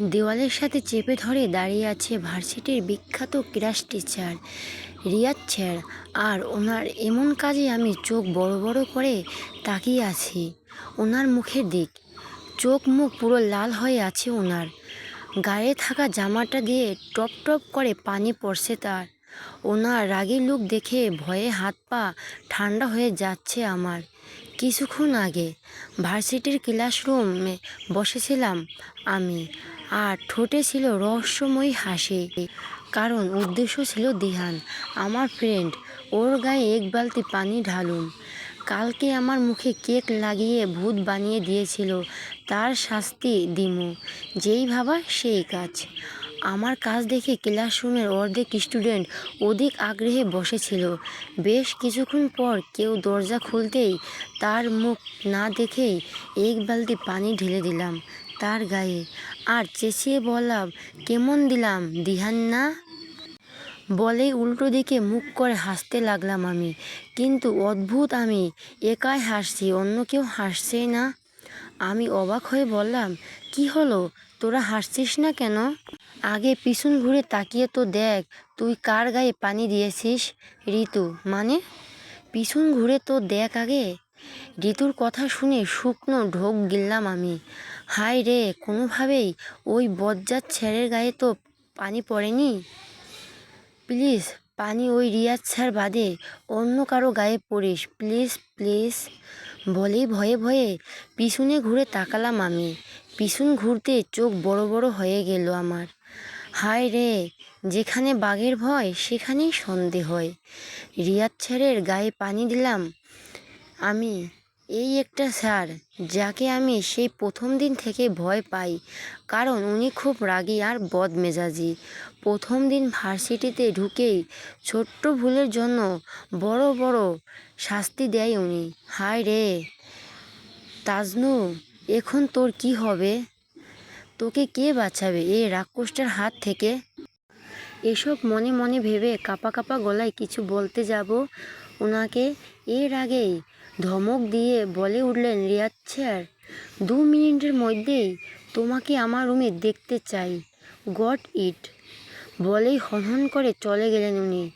দেওয়ালের সাথে চেপে ধরে দাঁড়িয়ে আছে ভার্সিটির বিখ্যাত ক্লাস টিচার, রিয়াদ স্যার। আর ওনার এমন কাজে আমি চোখ বড় বড় করে তাকিয়ে আছি, ওনার মুখের দিক। চোখ মুখ পুরো লাল হয়ে আছে ওনার। গায়ে থাকা জামাটা দিয়ে টপ টপ করে পানি পড়ছে তার। ওনার রাগী লুক দেখে ভয়ে হাত পা ঠান্ডা হয়ে যাচ্ছে আমার। কিছুক্ষণ আগে ভার্সিটির ক্লাসরুমে বসেছিলাম আমি। আর ঠোঁটে ছিল রহস্যময়ী হাসি। কারণ উদ্দেশ্য ছিল দিহান, আমার ফ্রেন্ড ওর গায়ে এক বালতি পানি ঢালুন। কালকে আমার মুখে কেক লাগিয়ে ভূত বানিয়ে দিয়েছিল, তার শাস্তি দিমু, যেই ভাবা সেই কাজ। আমার কাজ দেখে ক্লাসরুমের অর্ধেক স্টুডেন্ট অধিক আগ্রহে বসেছিল। বেশ কিছুক্ষণ পর কেউ দরজা খুলতেই তার মুখ না দেখেই এক বালতি পানি ঢেলে দিলাম। তার গায়ে। আর চেঁচিয়ে বললাম, কেমন দিলাম, দিহান না? বলেই উল্টো দিকে মুখ করে হাসতে লাগলাম আমি। কিন্তু অদ্ভুত আমি, একাই হাসছি, অন্য কেউ হাসছেই না। আমি অবাক হয়ে বললাম, কি হলো? তোরা হাসছিস না কেন? আগে পিছন ঘুরে তাকিয়ে তো দেখ, তুই কার গায়ে পানি দিয়েছিস? ঋতু মানে? পিছন ঘুরে তো দেখ আগে। ঋতুর কথা শুনে শুকনো ঢোক গিললাম আমি। হায় রে, কোনোভাবেই। ওই বজ্জাত ছেলের গায়ে তো পানি পড়েনি? প্লিজ, পানি ওই রিয়াজ স্যার বাদে অন্য কারও গায়ে পড়িস। Please please. বলেই ভয়ে ভয়ে পিছনে ঘুরে তাকালাম আমি। পিছন ঘুরতে চোখ বড় বড় হয়ে গেল আমার। হায় রে, যেখানে বাঘের ভয়, সেখানেই সন্দেহ হয়। রিয়াজ স্যারের গায়ে পানি দিলাম আমি। এই একটা স্যার, যাকে আমি সেই প্রথম দিন থেকে ভয় পাই। কারণ উনি খুব রাগী আর বদমেজাজি। প্রথম দিন ভার্সিটিতে ঢুকেই ছোট্ট ভুলের জন্য বড় বড় শাস্তি দেয় উনি। হায় রে! তাজনু, এখন তোর কি হবে? তোকে কে বাঁচাবে এই রাক্ষসটার হাত থেকে? এসব মনে মনে ভেবে কাপা কাপা গলায় কিছু বলতে যাব ওনাকে। এর আগেই ধমক দিয়ে বলে উঠলেন রিয়াজ স্যার, দু মিনিটের মধ্যেই তোমাকে আমার রুমে দেখতে চাই। Got it. বলেই হনহন করে চলে গেলেন উনি।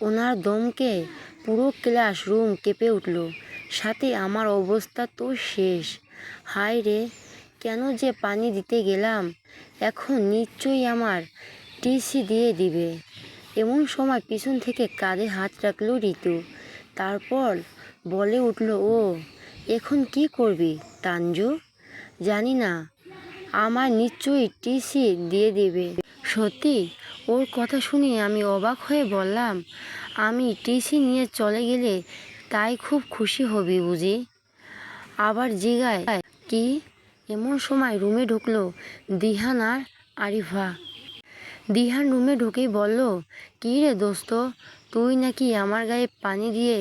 ওনার দমকে পুরো ক্লাস রুম কেঁপে উঠল। সাথে আমার অবস্থা তো শেষ। হায় রে, কেন যে পানি দিতে গেলাম? এখন নিশ্চয়ই আমার টিসি দিয়ে দিবে। এমন সময় পিছন থেকে কাঁধে হাত রাখল ঋতু। তারপর বলে উঠল, ও, এখন কি করবি তাঞ্জু জানি না আমার নিশ্চয়ই টিসি দিয়ে দেবে। সত্যি? ওর কথা শুনে আমি অবাক হয়ে বললাম, আমি টিসি নিয়ে চলে গেলে তাই খুব খুশি হবি বুঝি? আবার জিগায়, কি? এমন সময় রুমে ঢুকলো দিহান আর আরিফা। দিহান রুমে ঢুকেই বলল, কী রে দোস্ত, তুই নাকি আমার গায়ে পানি দিয়ে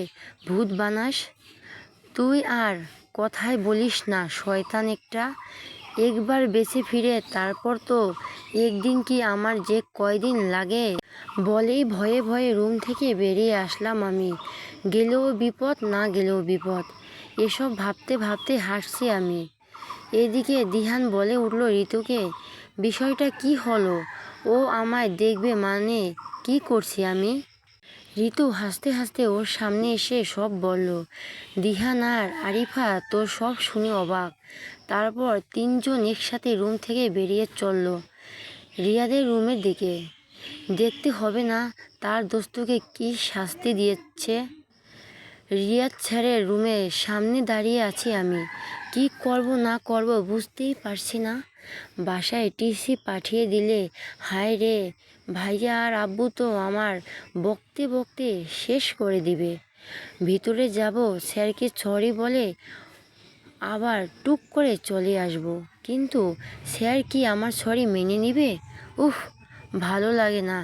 ভূত বানাস? তুই আর কথাই বলিস না, শয়তান একটা। একবার বেছে ফিরে, তারপর তো একদিন কি আমার যে কয়দিন লাগে? বলেই ভয়ে ভয়ে রুম থেকে বেরিয়ে আসলাম আমি। গেলেও বিপদ, না গেলেও বিপদ, এসব ভাবতে ভাবতে হাসছি আমি। এদিকে দিহান বলে উঠল, ঋতুকে, বিষয়টা কি হলো? ও আমায় দেখবে মানে? কি করছি আমি? ঋতু হাসতে হাসতে ওর সামনে এসে সব বলল দিহান আর আরিফা, তোর সব শুনে অবাক। তারপর তিনজন একসাথে রুম থেকে বেরিয়ে চলল রিয়াদের রুমের দিকে। দেখতে হবে না, তার দোস্তকে কি শাস্তি দিয়েছে? রিয়াদ স্যারের রুমে সামনে দাঁড়িয়ে আছি আমি। কি করব না করব বুঝতেই পারছি না। বাসায় টিসি পাঠিয়ে দিলে, হায় রে, ভাইয়া আর আব্বু তো আমার বকতে বকতে শেষ করে দিবে। ভিতরে যাব, স্যারকে সরি বলে আবার টুক করে চলে আসব। কিন্তু স্যার কি আমার সরি মেনে নেবে? উফ, ভালো লাগে না।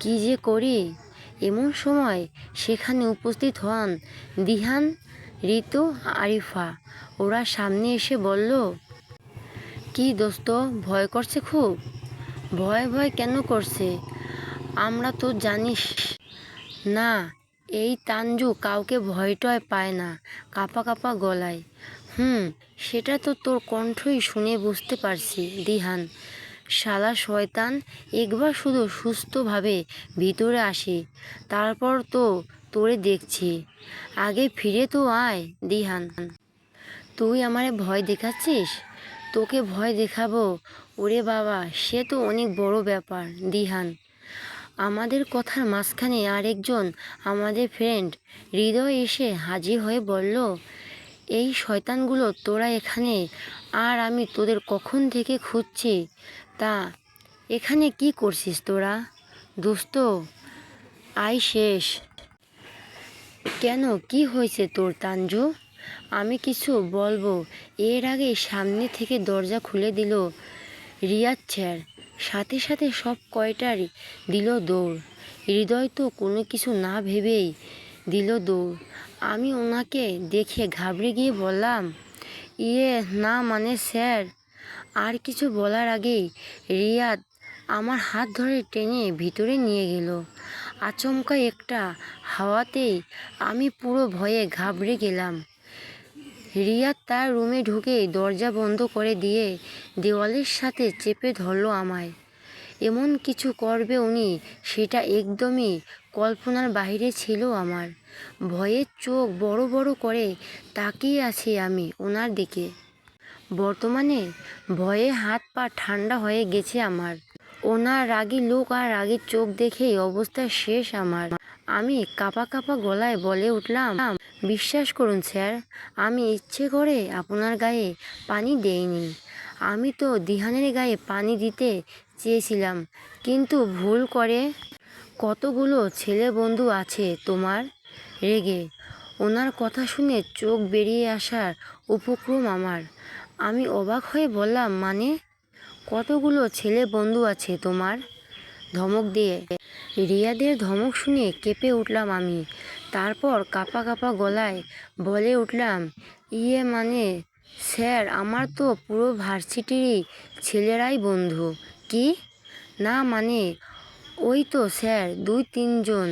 কি যে করি? এমন সময় সেখানে উপস্থিত হন দিহান, ঋতু, আরিফা। ওরা সামনে এসে বলল কি দোস্ত? ভয় করছে খুব? ভয় ভয় কেন করছে? আমরা তো জানিস। না, এই তানজু কাউকে ভয় টয় পায় না, কাপা কাপা গলায়। হুম, সেটা তো তোর কণ্ঠই শুনে বুঝতে পারছি, দিহান। শালা শয়তান, একবার শুধু সুস্থভাবে ভিতরে আসি, তারপর তো তোরে দেখছি। আগে ফিরে তো আয়, দিহান। তুই আমারে ভয় দেখাচ্ছিস? তোকে ভয় দেখাবো? ওরে বাবা, সে তো অনেক বড় ব্যাপার, দিহান। আমাদের কথার মাঝখানে আরেকজন আমাদের ফ্রেন্ড হৃদয় এসে হাজির হয়ে বলল, এই শয়তানগুলো তোরা এখানে, আর আমি তোদের কখন থেকে খুঁজছি? তা, এখানে কি করছিস তোরা? দোস্ত আই শেষ। কেন, কি হয়েছে তোর তাঞ্জু আমি কিছু বলব। এর আগে সামনে থেকে দরজা খুলে দিল রিয়াদ স্যার। সাথে সাথে সব কয়টার দিল দৌড়। হৃদয় তো কোনো কিছু না ভেবেই দিল দৌড়। আমি ওনাকে দেখে ঘাবড়ে গিয়ে বললাম ইয়ে না মানে স্যার, আর কিছু বলার আগেই রিয়াদ আমার হাত ধরে টেনে ভিতরে নিয়ে গেল। আচমকা একটা হাওয়াতেই আমি পুরো ভয়ে ঘাবড়ে গেলাম। রিয়াদ তার রুমে ঢুকে দরজা বন্ধ করে দিয়ে দেওয়ালের সাথে চেপে ধরলো আমায়। এমন কিছু করবে উনি, সেটা একদমই কল্পনার বাইরে ছিল আমার। ভয়ের চোখ বড় বড় করে তাকিয়ে আছি আমি ওনার দিকে। বর্তমানে ভয়ে হাত পা ঠান্ডা হয়ে গেছে আমার। ওনার রাগী লোক আর রাগীর চোখ দেখেই অবস্থা শেষ আমার। আমি কাপা কাপা গলায় বলে উঠলাম, বিশ্বাস করুন স্যার, আমি ইচ্ছে করে আপনার গায়ে পানি দেইনি। আমি তো দিহানের গায়ে পানি দিতে চেয়েছিলাম, কিন্তু ভুল করে কতগুলো ছেলে বন্ধু আছে তোমার রেগে। ওনার কথা শুনে চোখ বেরিয়ে আসার উপক্রম আমার। আমি অবাক হয়ে বললাম মানে? কতগুলো ছেলে বন্ধু আছে তোমার? ধমক দিয়ে। রিয়াদের ধমক শুনে কেঁপে উঠলাম আমি। তারপর কাপা কাপা গলায় বলে উঠলাম ইয়ে মানে? স্যার, আমার তো পুরো ভার্সিটিরই ছেলেরাই বন্ধু। কি? না মানে? ওই তো স্যার, দুই তিনজন।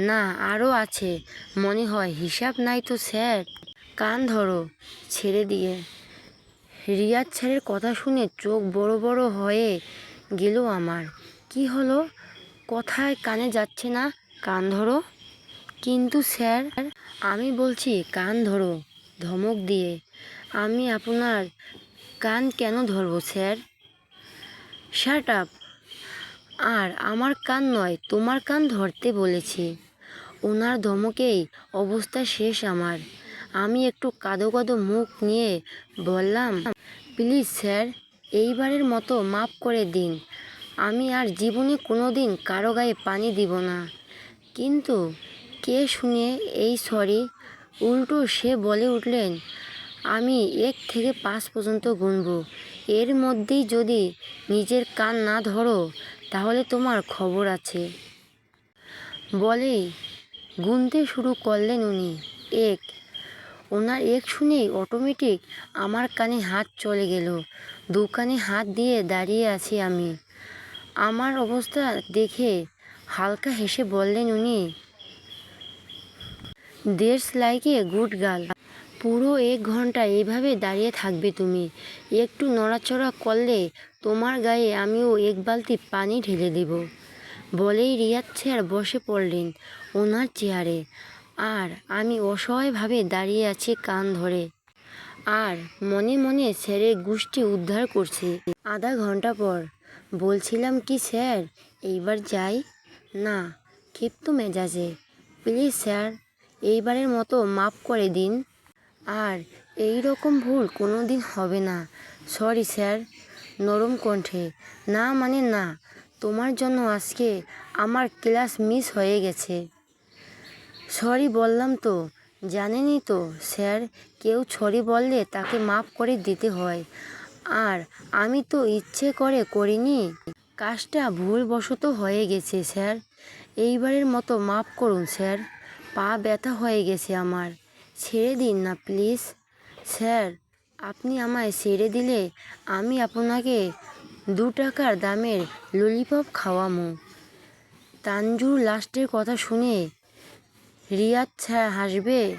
না আরও আছে। মনে হয় হিসাব নাই তো স্যার। কান ধরো। ছেড়ে দিয়ে। রিয়াদ স্যারের কথা শুনে চোখ বড় বড় হয়ে গেল আমার। কি হলো? কথায় কানে যাচ্ছে না, কান ধরো। কিন্তু স্যার, আমি বলছি, কান ধরো, ধমক দিয়ে। আমি আপনার কান কেন ধরবো, স্যার? শার্ট আপ আর আমার কান নয়, তোমার কান ধরতে বলেছি। ওনার ধমকেই অবস্থা শেষ আমার। আমি একটু কাদো কাদো মুখ নিয়ে বললাম, প্লিজ স্যার, এইবারের মতো মাফ করে দিন। আমি আর জীবনে কোনো দিন কারও গায়ে পানি দিব না। কিন্তু কে শুনে এই সরি উল্টো সে বলে উঠলেন, আমি এক থেকে পাঁচ পর্যন্ত গুনব। এর মধ্যেই যদি নিজের কান না ধরো, তাহলে তোমার খবর আছে। বলেই গুনতে শুরু করলেন উনি। এক, ওনার এক শুনেই অটোমেটিক আমার কানে হাত চলে গেল। দু কানে হাত দিয়ে দাঁড়িয়ে আছি আমি। আমার অবস্থা দেখে হালকা হেসে বললেন উনি দেড়স লাইকে গুড গার্ল। পুরো এক ঘণ্টা এইভাবে দাঁড়িয়ে থাকবে তুমি। একটু নড়াচড়া করলে তোমার গায়ে আমিও এক বালতি পানি ঢেলে দেব। বলেই রিয়াদ স্যার বসে পড়লেন ওনার চেয়ারে। আর আমি অসহায়ভাবে দাঁড়িয়ে আছি কান ধরে। আর মনে মনে স্যারের গোষ্ঠী উদ্ধার করছি। আধা ঘণ্টা পর বলছিলাম কি স্যার? এইবার যাই? না, ক্ষিপ্ত মেজাজে। প্লিজ স্যার, এইবারের মতো মাফ করে দিন। আর এই রকম ভুল কোনো দিন হবে না। সরি স্যার, নরম কণ্ঠে। না মানে না, তোমার জন্য আজকে আমার ক্লাস মিস হয়ে গেছে। সরি বললাম তো। জানেনই তো স্যার, কেউ সরি বললে তাকে মাফ করে দিতে হয়। আর আমি তো ইচ্ছে করে করিনি। কাজটা ভুলবশত হয়ে গেছে, স্যার। এইবারের মতো মাফ করুন, স্যার। পা ব্যথা হয়ে গেছে আমার। ছেড়ে দিন না, প্লিজ। স্যার, আপনি আমায় ছেড়ে দিলে আমি আপনাকে দু টাকার দামের ললিপপ খাওয়ামো। তানজুর লাস্টের কথা শুনে রিয়াদ স্যার হাসবে।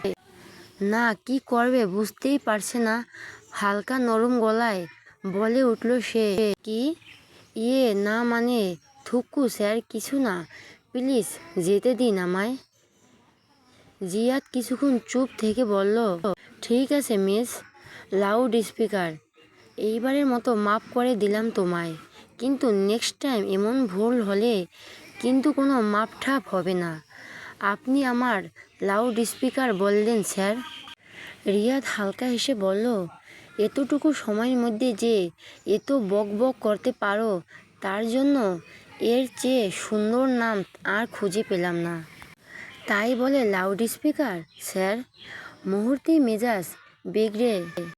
না, কি করবে বুঝতেই পারছে না। হালকা নরম গলায় বলে উঠল সে কি? ইয়ে না মানে থুকু স্যার, কিছু না। প্লিজ যেতে দিন আমায়। জিয়াদ কিছুক্ষণ চুপ থেকে বলল, ঠিক আছে মিস, লাউড স্পিকার। এইবারের মতো মাফ করে দিলাম তোমায়। কিন্তু নেক্সট টাইম এমন ভুল হলে কিন্তু কোনো মাপ ঠাপ হবে না। আপনি আমার লাউড স্পিকার বললেন স্যার? রিয়াদ হালকা হেসে বলল এতটুকু সময়ের মধ্যে যে এত বক বক করতে পারো, তার জন্য এর চেয়ে সুন্দর নাম আর খুঁজে পেলাম না। তাই বলে লাউড স্পিকার স্যার মুহূর্তেই মেজাজ বিগড়ে